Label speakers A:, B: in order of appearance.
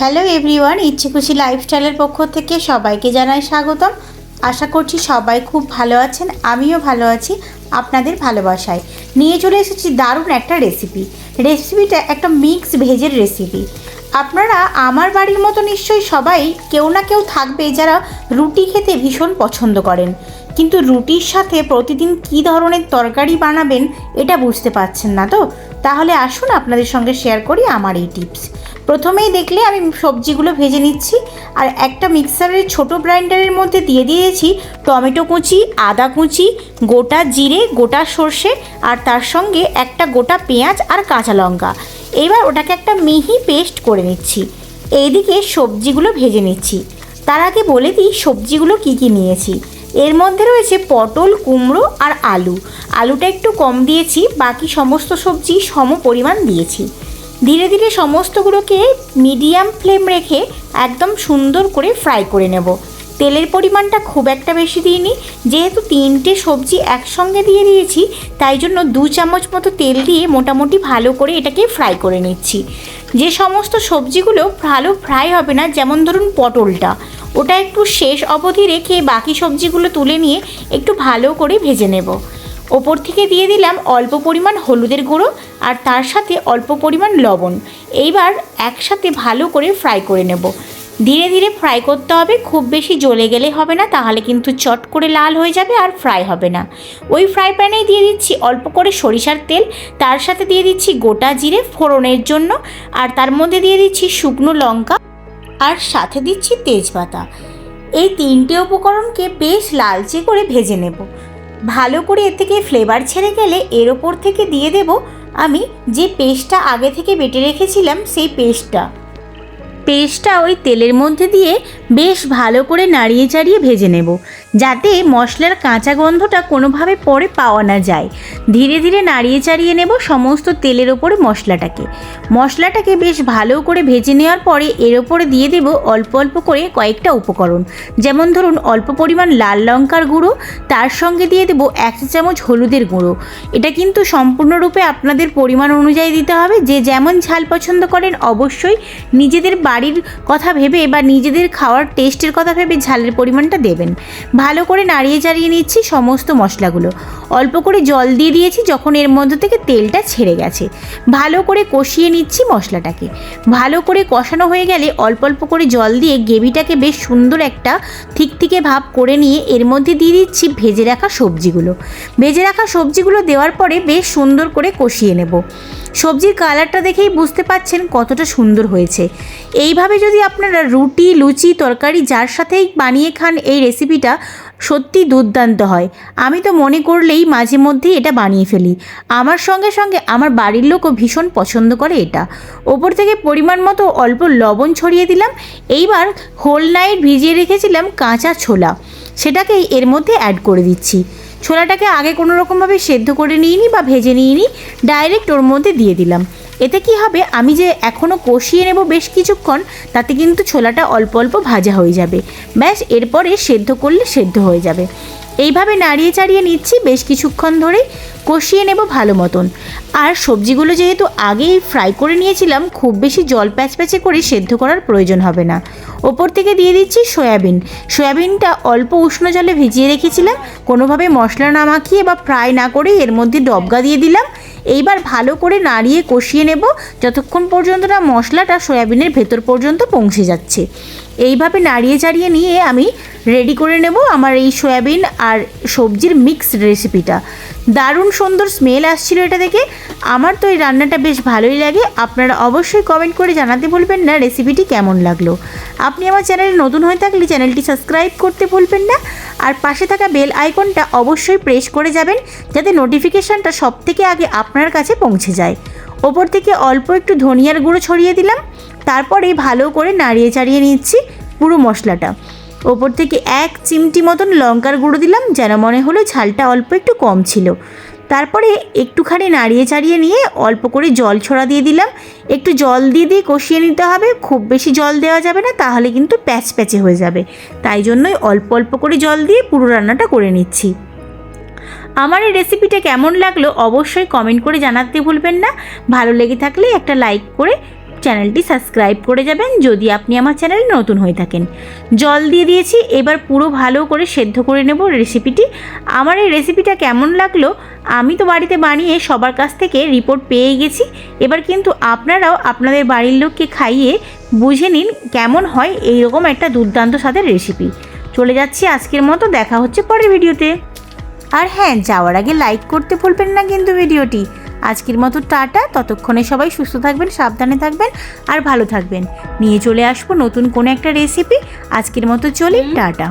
A: Hello everyone ইচ্ছে খুশি লাইফস্টাইলের পক্ষ থেকে সবাইকে জানাই স্বাগতম। আশা করছি সবাই খুব ভালো আছেন, আমিও ভালো আছি আপনাদের ভালোবাসায়। নিয়ে চলে এসেছি দারুণ একটা রেসিপি রেসিপিটা একটা মিক্স ভেজের রেসিপি আপনারা আমার বাড়ির মতো নিশ্চয়ই সবাই কেউ না কেউ থাকবে যারা রুটি খেতে ভীষণ পছন্দ করেন। কিন্তু রুটির সাথে প্রতিদিন কী ধরনের তরকারি বানাবেন, এটা বুঝতে পারছেন না তো? তাহলে আসুন আপনাদের সঙ্গে শেয়ার করি আমার এই টিপস প্রথমেই দেখলে আমি সবজিগুলো ভেজে নিচ্ছি আর একটা মিক্সারের ছোট গ্রাইন্ডারের মধ্যে দিয়ে দিয়েছি টমেটো কুচি, আদা কুচি, গোটা জিরে, গোটা সর্ষে আর তার সঙ্গে একটা গোটা পেঁয়াজ আর কাঁচা লঙ্কা। এবার ওটাকে একটা মিহি পেস্ট করে নিচ্ছি। এইদিকে সবজিগুলো ভেজে নিচ্ছি। তার আগে বলে দিই সবজিগুলো কি কি নিয়েছি। এর মধ্যে রয়েছে পটল, কুমড়ো আর আলু। আলুটা একটু কম দিয়েছি, বাকি সমস্ত সবজি সম পরিমাণ দিয়েছি। ধীরে ধীরে সমস্তগুলোকে মিডিয়াম ফ্লেম রেখে একদম সুন্দর করে ফ্রাই করে নেব। তেলের পরিমাণটা খুব একটা বেশি দিইনি। যেহেতু তিনটে সবজি একসঙ্গে দিয়ে দিয়েছি, তাই জন্য দু চামচ মতো তেল দিয়ে মোটামুটি ভালো করে এটাকে ফ্রাই করে নিচ্ছি। যে সমস্ত সবজিগুলো ভালো ফ্রাই হবে না, যেমন ধরুন পটলটা, ওটা একটু শেষ অবধি রেখে বাকি সবজিগুলো তুলে নিয়ে একটু ভালো করে ভেজে নেব। ওপর থেকে দিয়ে দিলাম অল্প পরিমাণ হলুদের গুঁড়ো আর তার সাথে অল্প পরিমাণ লবণ। এইবার একসাথে ভালো করে ফ্রাই করে নেব। ধীরে ধীরে ফ্রাই করতে হবে, খুব বেশি জ্বলে গেলে হবে না, তাহলে কিন্তু চট করে লাল হয়ে যাবে আর ফ্রাই হবে না। ওই ফ্রাই প্যানেই দিয়ে দিচ্ছি অল্প করে সরিষার তেল, তার সাথে দিয়ে দিচ্ছি গোটা জিরে ফোড়নের জন্য, আর তার মধ্যে দিয়ে দিচ্ছি শুকনো লঙ্কা, আর সাথে দিচ্ছি তেজপাতা। এই তিনটে উপকরণকে বেশ লালচে করে ভেজে নেব। ভালো করে এর থেকে ফ্লেভার ছেড়ে গেলে এর ওপর থেকে দিয়ে দেব আমি যে পেস্টটা আগে থেকে বেটে রেখেছিলাম, সেই পেস্টটা পেস্টটা ওই তেলের মধ্যে দিয়ে বেশ ভালো করে নাড়িয়ে চাড়িয়ে ভেজে নেব, যাতে মশলার কাঁচা গন্ধটা কোনোভাবে পরে পাওয়া না যায়। ধীরে ধীরে নাড়িয়ে চাড়িয়ে নেব সমস্ত তেলের ওপরে মশলাটাকে। মশলাটাকে বেশ ভালো করে ভেজে নেওয়ার পরে এর ওপরে দিয়ে দেব অল্প অল্প করে কয়েকটা উপকরণ। যেমন ধরুন, অল্প পরিমাণ লাল লঙ্কার গুঁড়ো, তার সঙ্গে দিয়ে দেব এক চামচ হলুদের গুঁড়ো। এটা কিন্তু সম্পূর্ণরূপে আপনাদের পরিমাণ অনুযায়ী দিতে হবে। যে যেমন ঝাল পছন্দ করেন, অবশ্যই নিজেদের বাড়ির কথা ভেবে বা নিজেদের খাওয়ার টেস্টের কথা ভেবে ঝালের পরিমাণটা দেবেন। ভালো করে নাড়িয়ে চাড়িয়ে নিচ্ছি সমস্ত মশলাগুলো। অল্প করে জল দিয়ে দিয়েছি যখন এর মধ্যে থেকে তেলটা ছেড়ে গেছে। ভালো করে কষিয়ে নিচ্ছি মশলাটাকে। ভালো করে কষানো হয়ে গেলে অল্প অল্প করে জল দিয়ে গ্রেভিটাকে বেশ সুন্দর একটা থিকথিকে ভাব করে নিয়ে এর মধ্যে দিয়ে দিচ্ছি ভেজে রাখা সবজিগুলো। ভেজে রাখা সবজিগুলো দেওয়ার পরে বেশ সুন্দর করে কষিয়ে নেব। সবজির কালারটা দেখেই বুঝতে পাচ্ছেন কতটা সুন্দর হয়েছে। এইভাবে যদি আপনারা রুটি, লুচি, তরকারি যার সাথেই বানিয়ে খান এই রেসিপিটা, সত্যি দুর্দান্ত হয়। আমি তো মনে করলেই মাঝে মধ্যেই এটা বানিয়ে ফেলি। আমার সঙ্গে সঙ্গে আমার বাড়ির লোকও ভীষণ পছন্দ করে এটা। ওপর থেকে পরিমাণ মতো অল্প লবণ ছড়িয়ে দিলাম। এইবার হোল নাইট ভিজিয়ে রেখেছিলাম কাঁচা ছোলা। সেটাকেই এর মধ্যে অ্যাড করে দিচ্ছি। ছোলাটাকে আগে কোনো রকমভাবে সেদ্ধ করে নিইনি বা ভেজে নিইনি ডাইরেক্ট ওর মধ্যে দিয়ে দিলাম। এতে কি হবে? আমি যে এখনও কষিয়ে নেব বেশ কিছুক্ষণ, তাতে কিন্তু ছোলাটা অল্প অল্প ভাজা হয়ে যাবে। ব্যাস, এরপরে সেদ্ধ করলে সেদ্ধ হয়ে যাবে। এইভাবে নাড়িয়ে চাড়িয়ে নিচ্ছি বেশ কিছুক্ষণ ধরে কষিয়ে নেব ভালো মতন। আর সবজিগুলো যেহেতু আগেই ফ্রাই করে নিয়েছিলাম, খুব বেশি জল প্যাচপ্যাচে করে সেদ্ধ করার প্রয়োজন হবে না। ওপর থেকে দিয়ে দিচ্ছি সয়াবিন। সয়াবিনটা অল্প উষ্ণ জলে ভিজিয়ে রেখেছিলাম, কোনোভাবে মশলা না মাখিয়ে বা ফ্রাই না করে এর মধ্যে ডবগা দিয়ে দিলাম। এইবার ভালো করে নাড়িয়ে কষিয়ে নেব। যতক্ষণ পর্যন্ত না মশলাটা সয়াবিনের ভেতর পর্যন্ত পৌঁছে যাচ্ছে। এইভাবে নাড়িয়ে চাড়িয়ে নিয়ে আমি রেডি করে নেব আমার এই সয়াবিন আর সবজির মিক্সড রেসিপিটা দারুণ সুন্দর স্মেল আসছিল এটা দেখে। আমার তো এই রান্নাটা বেশ ভালোই লাগে। আপনারা অবশ্যই কমেন্ট করে জানাতে ভুলবেন না রেসিপিটি কেমন লাগল। আপনি আমার চ্যানেলে নতুন হয়ে থাকলে চ্যানেলটি সাবস্ক্রাইব করতে ভুলবেন না। আর পাশে থাকা বেল আইকনটা অবশ্যই প্রেস করে যাবেন, যাতে নোটিফিকেশানটা সব থেকে আগে আপনার কাছে পৌঁছে যায়। ওপর থেকে অল্প একটু ধনিয়ার গুঁড়ো ছড়িয়ে দিলাম। তারপরে ভালো করে নাড়িয়ে চাড়িয়ে নিচ্ছি পুরো মশলাটা। ওপর থেকে এক চিমটি মতন লঙ্কার গুঁড়ো দিলাম, যেন মনে হলো ঝালটা অল্প একটু কম ছিল। তারপরে একটুখানি নাড়িয়ে চাড়িয়ে নিয়ে অল্প করে জল ছড়া দিয়ে দিলাম। একটু জল দিয়ে দিয়ে কষিয়ে নিতে হবে, খুব বেশি জল দেওয়া যাবে না, তাহলে কিন্তু প্যাচ প্যাচে হয়ে যাবে। তাই জন্যই অল্প অল্প করে জল দিয়ে পুরো রান্নাটা করে নিচ্ছি। আমার এই রেসিপিটা কেমন লাগল অবশ্যই কমেন্ট করে জানাতে ভুলবেন না। ভালো লেগে থাকলে একটা লাইক করে চ্যানেলটি সাবস্ক্রাইব করে যাবেন যদি আপনি আমার চ্যানেলে নতুন হয়ে থাকেন। জল দিয়ে দিয়েছি, এবার পুরো ভালো করে সেদ্ধ করে নেব রেসিপিটি। আমার এই রেসিপিটা কেমন লাগল আমি তো বাড়িতে বানিয়ে সবার কাছ থেকে রিপোর্ট পেয়ে গেছি। এবার কিন্তু আপনারাও আপনাদের বাড়ির লোককে খাইয়ে বুঝে নিন কেমন হয় এইরকম একটা দুর্দান্ত স্বাদের রেসিপি। চলে যাচ্ছি আজকের মতো, দেখা হচ্ছে পরের ভিডিওতে। আর হ্যাঁ যাওয়ার আগে লাইক করতে ভুলবেন না কিন্তু ভিডিওটি। আজকের মতো টাটা। ততক্ষণে সবাই সুস্থ থাকবেন সাবধানে থাকবেন আর ভালো থাকবেন। নিয়ে চলে আসব নতুন কোনো একটা রেসিপি আজকের মতো চলি টাটা।